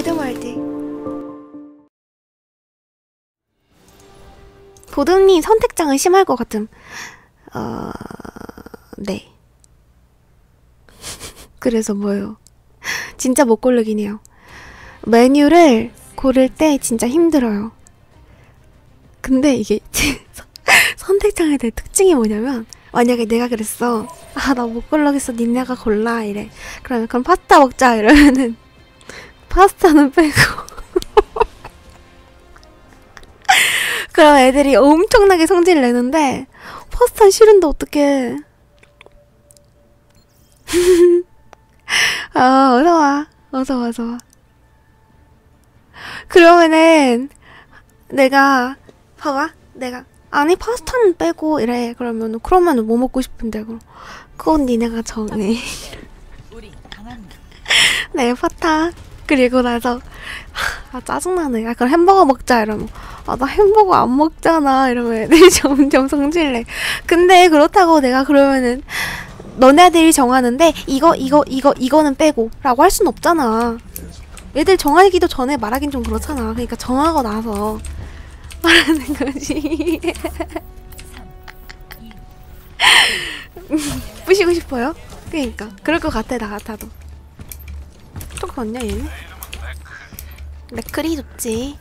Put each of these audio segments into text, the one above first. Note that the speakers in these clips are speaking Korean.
보듬어야지. 보듬님 선택장은 심할 것 같음. 어, 네. 그래서 뭐요? 진짜 못 고르긴 해요. 메뉴를 고를 때 진짜 힘들어요. 근데 이게 선택장에 대한 특징이 뭐냐면 만약에 내가 그랬어 아 나못 고르겠어 니네가 골라 이래 그러면 그럼 파스타 먹자 이러면은 파스타는 빼고. 그럼 애들이 엄청나게 성질을 내는데 파스타 싫은데 어떡해. 아 어서와. 어서와 어서와. 그러면은 내가 봐봐. 내가 아니 파스타는 빼고 이래. 그러면 그러면 뭐 먹고 싶은데 그럼. 그건 니네가 정해. 네 파타 그리고 나서 아 짜증나네. 아 그럼 햄버거 먹자. 이러면 아 나 햄버거 안 먹잖아. 이러면 애들이 점점 성질내. 근데 그렇다고 내가 그러면은 너네들이 정하는데 이거 이거 이거 이거는 빼고 라고 할 순 없잖아. 애들 정하기도 전에 말하긴 좀 그렇잖아. 그러니까 정하고 나서 말하는 거지. 부시고 싶어요? 그러니까. 그럴 것 같아 나 같아도. 또 걷냐 얘는? 맥클이 좋지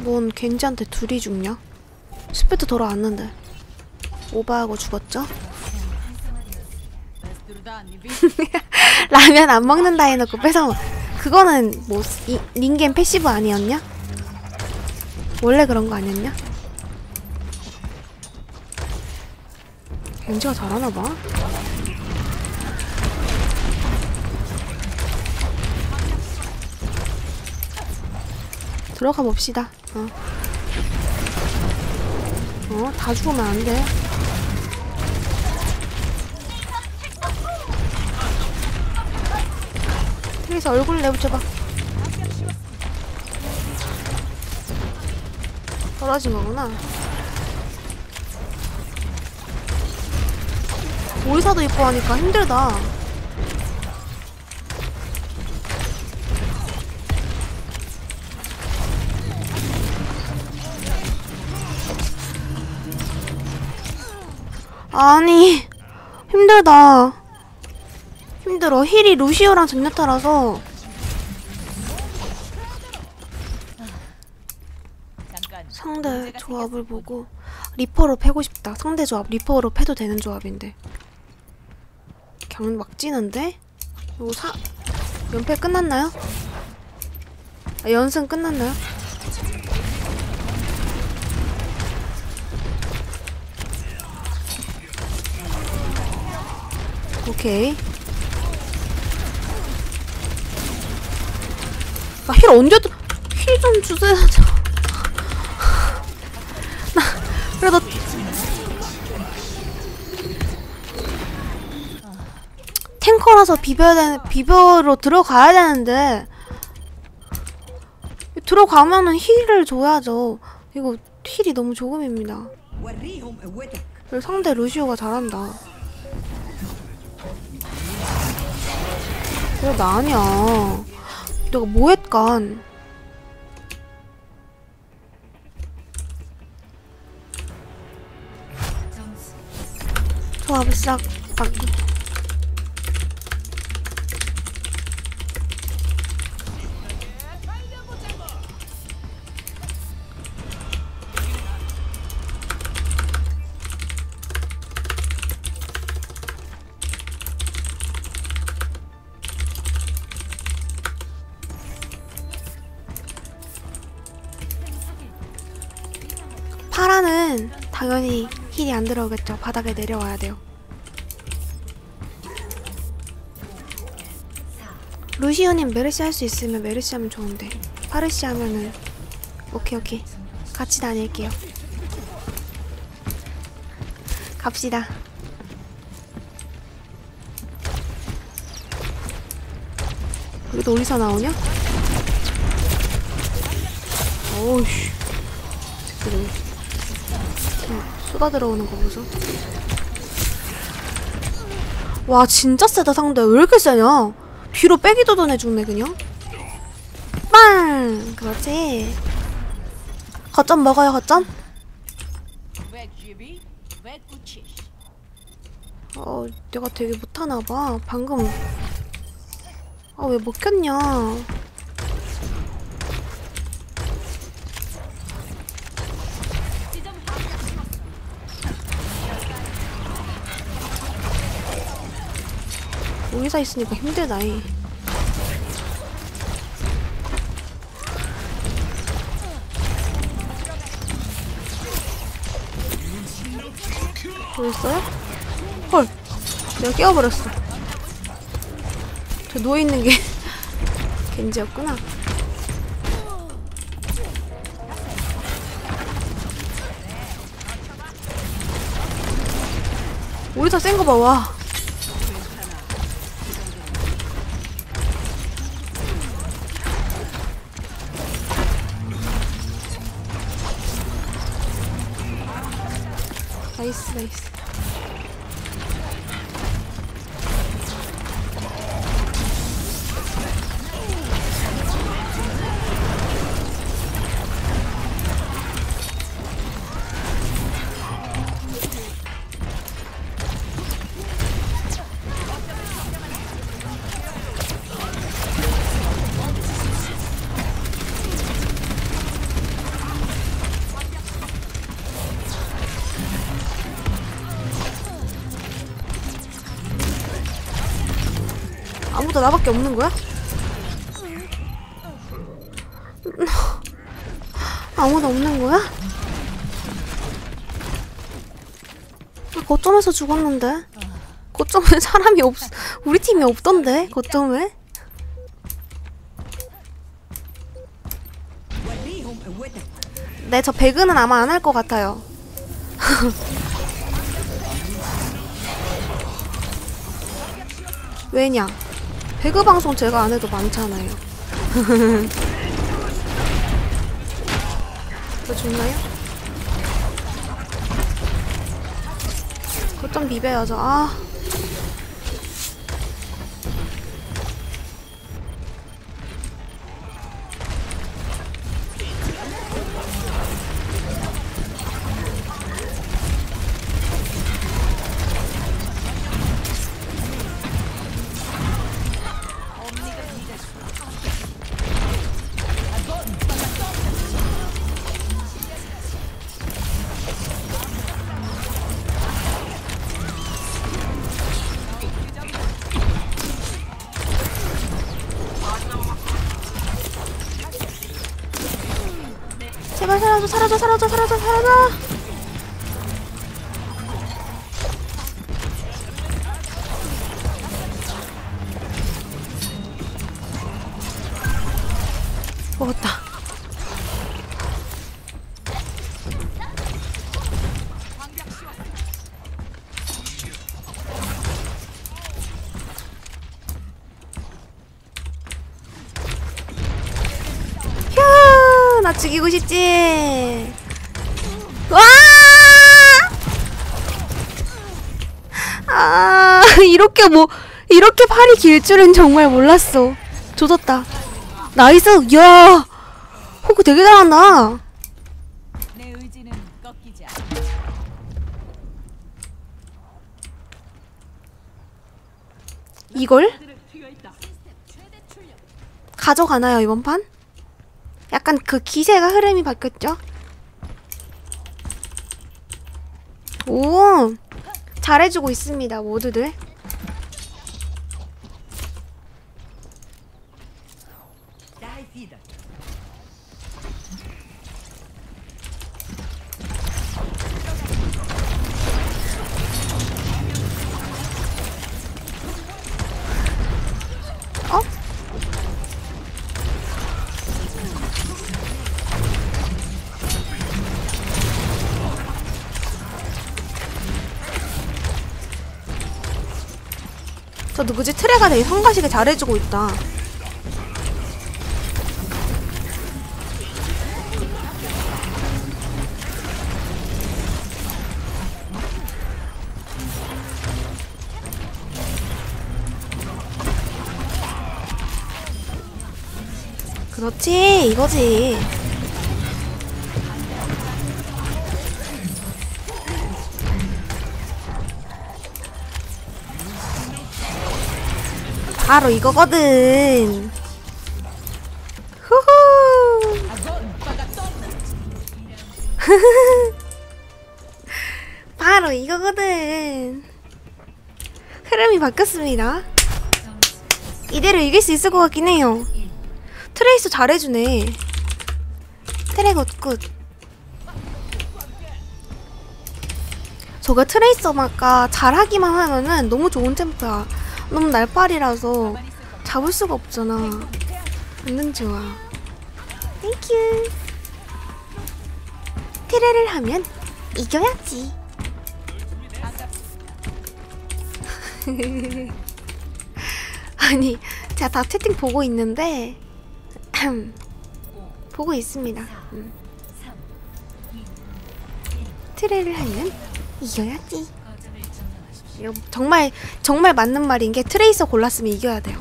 뭔 겐지한테 둘이 죽냐? 스페트 돌아왔는데 오바하고 죽었죠? 라면 안 먹는다 해놓고 뺏어 그거는 뭐 이, 닌겐 패시브 아니었냐? 원래 그런 거 아니었냐? 겐지가 잘하나봐 들어가 봅시다 어. 어, 다 죽으면 안 돼. 여기서 얼굴 내붙여봐. 떨어진 거구나. 오리사도 입고 하니까 힘들다. 아니 힘들다 힘들어 힐이 루시오랑 젠네타라서 상대 조합을 보고 리퍼로 패고 싶다 상대 조합 리퍼로 패도 되는 조합인데 그냥 막 찌는데? 이거 사... 연패 끝났나요? 아, 연승 끝났나요? 오케이. 아, 힐 언제, 힐좀 주세요. 나, 그래도. 탱커라서 비벼야 되는, 비벼로 들어가야 되는데. 들어가면은 힐을 줘야죠. 이거 힐이 너무 조금입니다. 상대 루시오가 잘한다. 그래 나 아니야 내가 뭐 했간? 조합을 싹 바꾸 파 당연히 힐이 안 들어오겠죠. 바닥에 내려와야 돼요. 루시오님 메르시 할 수 있으면 메르시 하면 좋은데 파르시 하면은 오케이 오케이 같이 다닐게요. 갑시다. 여기도 어디서 나오냐? 어우씨. 쏟아 들어오는 거 보소. 와, 진짜 세다, 상대. 왜 이렇게 세냐? 뒤로 빼기도 전에 죽네, 그냥. 빵! 그렇지. 거점 먹어요, 거점? 어, 내가 되게 못하나봐. 방금. 아, 왜 먹혔냐. 여기서 있으니까 힘들다, 이. 보였어요? 헐. 내가 깨워버렸어. 저 누워있는 게 겐지였구나. 우리 다 센 거 봐, 와. 나이 나밖에 없는 거야? 아무도 없는 거야? 아, 거점에서 죽었는데? 거점에 사람이 없 우리 팀이 없던데? 거점에? 네 저 배그는 아마 안 할 것 같아요. 왜냐 배그 방송 제가 안 해도 많잖아요. 더 좋나요? 그좀 비벼야죠. 아. 사라져 사라져 사라져 사라져 사라져 나 죽이고 싶지. 와! 아, 이렇게 뭐, 이렇게 팔이 길 줄은 정말 몰랐어. 조졌다. 나이스, 야 호구 되게 잘한다. 이걸? 가져가나요, 이번 판? 약간 그 기세가 흐름이 바뀌었죠? 오! 잘해주고 있습니다, 모두들. 그 뭐지? 트레가 되게 성가시게 잘해주고 있다. 그렇지 이거지. 바로 이거거든. 후후. 바로 이거거든. 흐름이 바뀌었습니다. 이대로 이길 수 있을 것 같긴 해요. 트레이스 잘해주네. 트레 굿굿. 저가 트레이서마가 잘하기만 하면은 너무 좋은 템포야 너무 날파리라서 잡을 수가 없잖아 완전 좋아 땡큐 트레를 하면 이겨야지 아니 제가 다 채팅 보고 있는데 보고 있습니다. 음. 트레를 하면 이겨야지. 이거 정말 정말 맞는 말인 게 트레이서 골랐으면 이겨야 돼요.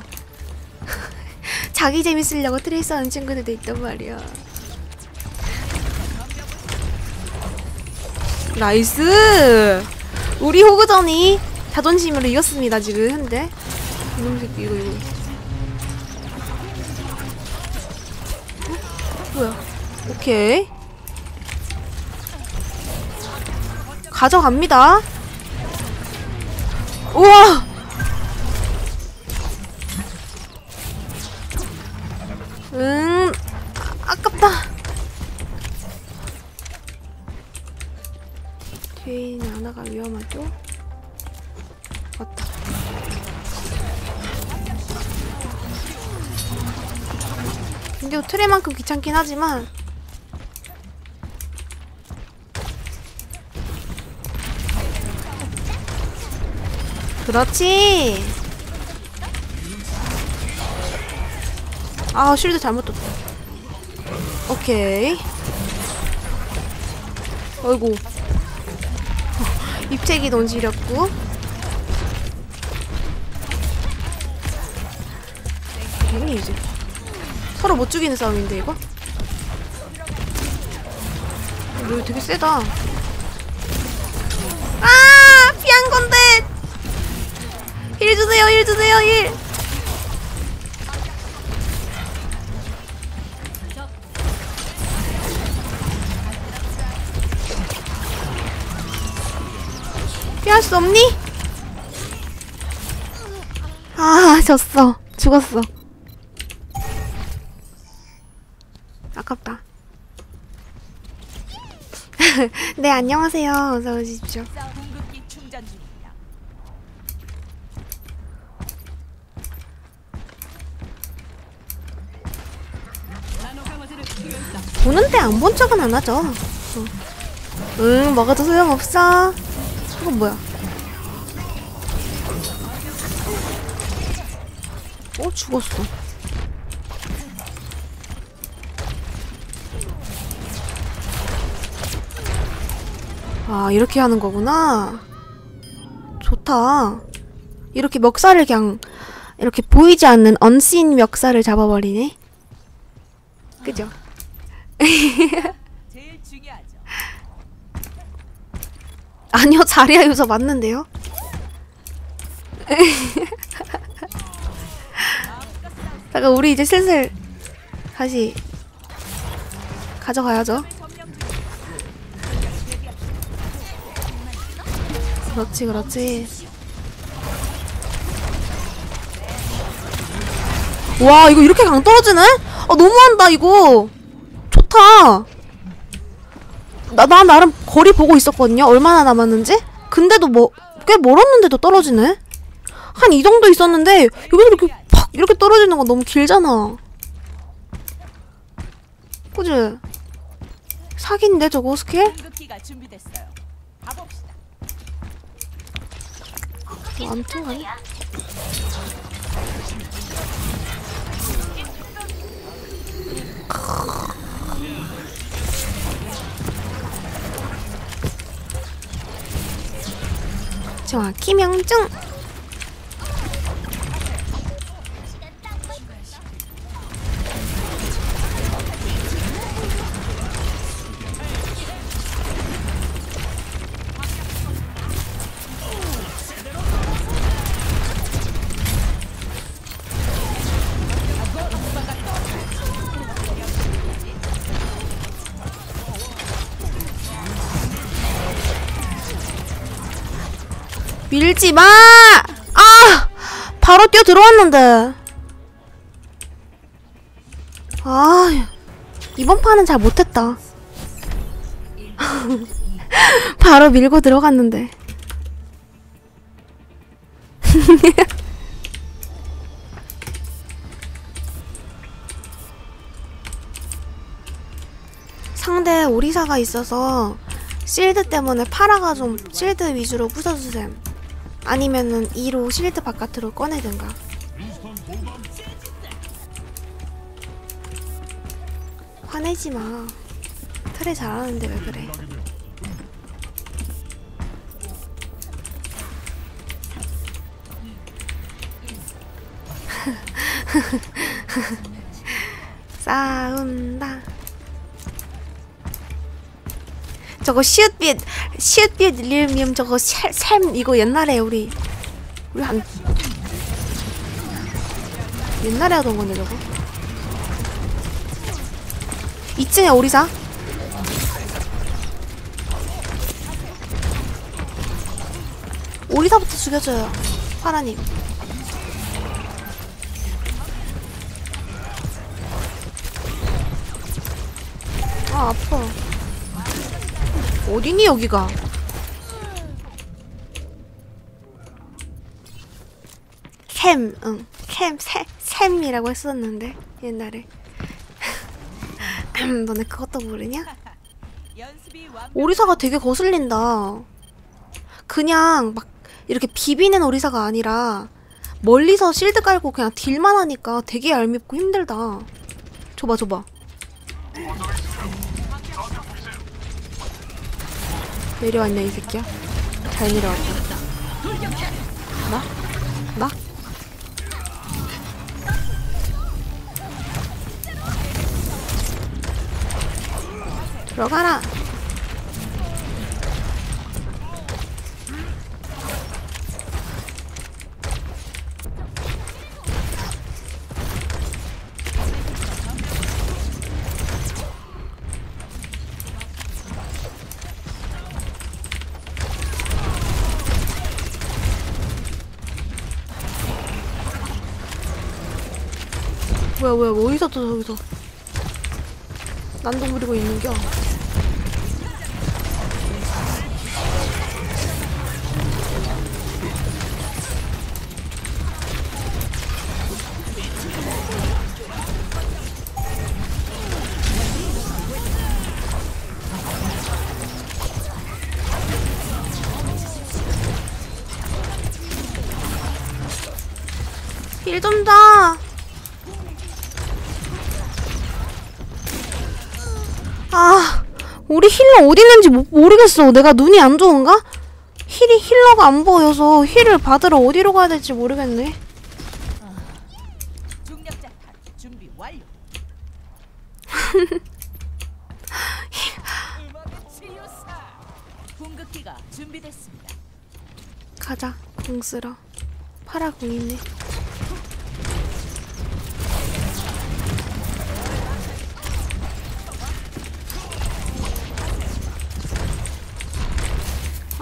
자기 재밌으려고 트레이서 하는 친구들도 있단 말이야. 나이스! 우리 호그전이 자존심으로 이겼습니다 지금 현재. 이놈 새끼 이거 이거. 뭐야? 오케이. 가져갑니다. 우와! 음, 아, 아깝다. 뒤에 있는 하나가 위험하죠? 맞다. 근데 트레만큼 귀찮긴 하지만 그렇지? 아 쉴드 잘못 떴다. 오케이. 어이구. 입체기 너무 지렸고. 뭐니 이제? 서로 못 죽이는 싸움인데 이거? 이거 되게 세다 힐 주세요 힐 주세요 힐. 피할 수 없니? 아 졌어. 죽었어. 아깝다. 네 안녕하세요. 어서 오십시오 안 본 척은 안 하죠. 어. 응, 먹어도 소용없어. 이건 뭐야? 어, 죽었어. 아, 이렇게 하는 거구나. 좋다. 이렇게 멱살을 그냥, 이렇게 보이지 않는 언씬 멱살을 잡아버리네. 그죠? 제일 중요하죠. 아니요, 자리야 유저 맞는데요? 잠깐 우리 이제 슬슬 다시 가져가야죠. 그렇지, 그렇지. 와, 이거 이렇게 강 떨어지네? 아, 너무한다, 이거. 좋다. 나, 나 나름 거리 보고 있었거든요. 얼마나 남았는지. 근데도 뭐, 꽤 멀었는데도 떨어지네. 한 이 정도 있었는데, 여기서 이렇게 팍! 이렇게 떨어지는 거 너무 길잖아. 그지? 사기인데, 저거 스킬? 궁극기가 정확히 명중. 밀지 마! 아! 바로 뛰어 들어왔는데. 아, 이번 판은 잘 못했다. 바로 밀고 들어갔는데. 상대 오리사가 있어서 실드 때문에 파라가 좀 실드 위주로 부숴주셈. 아니면은 2로 실드 바깥으로 꺼내든가. 화내지 마. 트레 잘하는데 왜 그래? 싸운다. 저거 시읒빛 시읒빛 릴미음 저거 샘, 샘 이거 옛날에 우리 우리 한 옛날에 하던 건데 저거. 2층에 오리사? 오리사부터 죽여줘요 파라님 아 아파. 어디니 여기가 샘, 응, 샘, 샘, 샘이라고 했었는데 옛날에 너네 그것도 모르냐? 오리사가 되게 거슬린다. 그냥 막 이렇게 비비는 오리사가 아니라 멀리서 실드 깔고 그냥 딜만 하니까 되게 얄밉고 힘들다. 줘봐, 줘봐. 내려왔냐 이 새끼야? 잘 내려왔다. 나? 나? 들어가라. 뭐야 뭐야 뭐 어디서 또 저기서 난동 부리고 있는겨 힐좀 다. 아, 우리 힐러 어디 있는지 모, 모르겠어. 내가 눈이 안 좋은가? 힐이 힐러가 안 보여서 힐을 받으러 어디로 가야 될지 모르겠네. 가자, 공 쓰러. 파라 공 있네.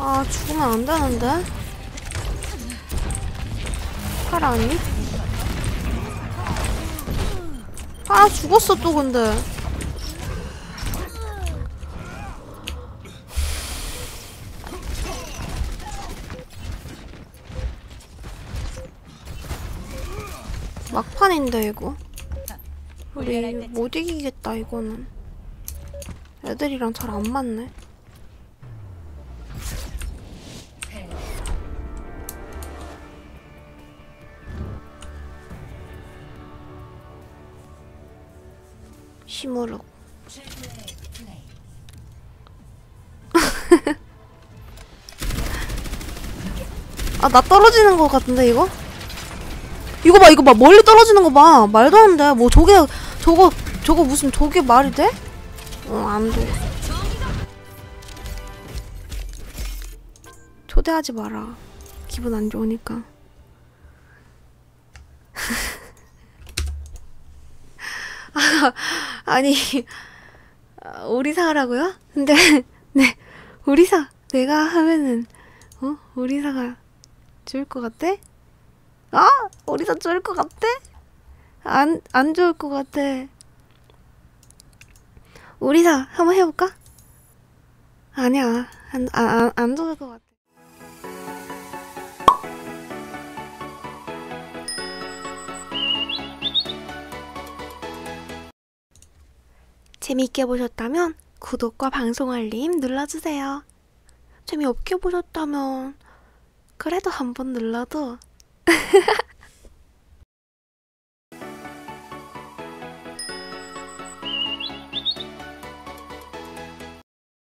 아, 죽으면 안 되는데? 아니? 아, 죽었어, 또 근데. 막판인데, 이거. 우리 못 이기겠다, 이거는. 애들이랑 잘 안 맞네. 시무룩. 아, 나 떨어지는 것 같은데, 이거? 이거 봐, 이거 봐. 멀리 떨어지는 거 봐. 말도 안 돼. 뭐, 저게, 저거, 저거 무슨, 저게 말이 돼? 어, 안 돼. 초대하지 마라. 기분 안 좋으니까. 아, 아니, 아, 오리사 하라고요? 근데, 네, 오리사. 내가 하면은, 어? 오리사가 좋을 것 같아? 아 오리사 좋을 것 같아? 안안 좋을 것 같아. 오리사 한번 해볼까? 아니야 안안안 안 좋을 것 같아. 재미있게 보셨다면 구독과 방송 알림 눌러주세요. 재미없게 보셨다면 그래도 한번 눌러도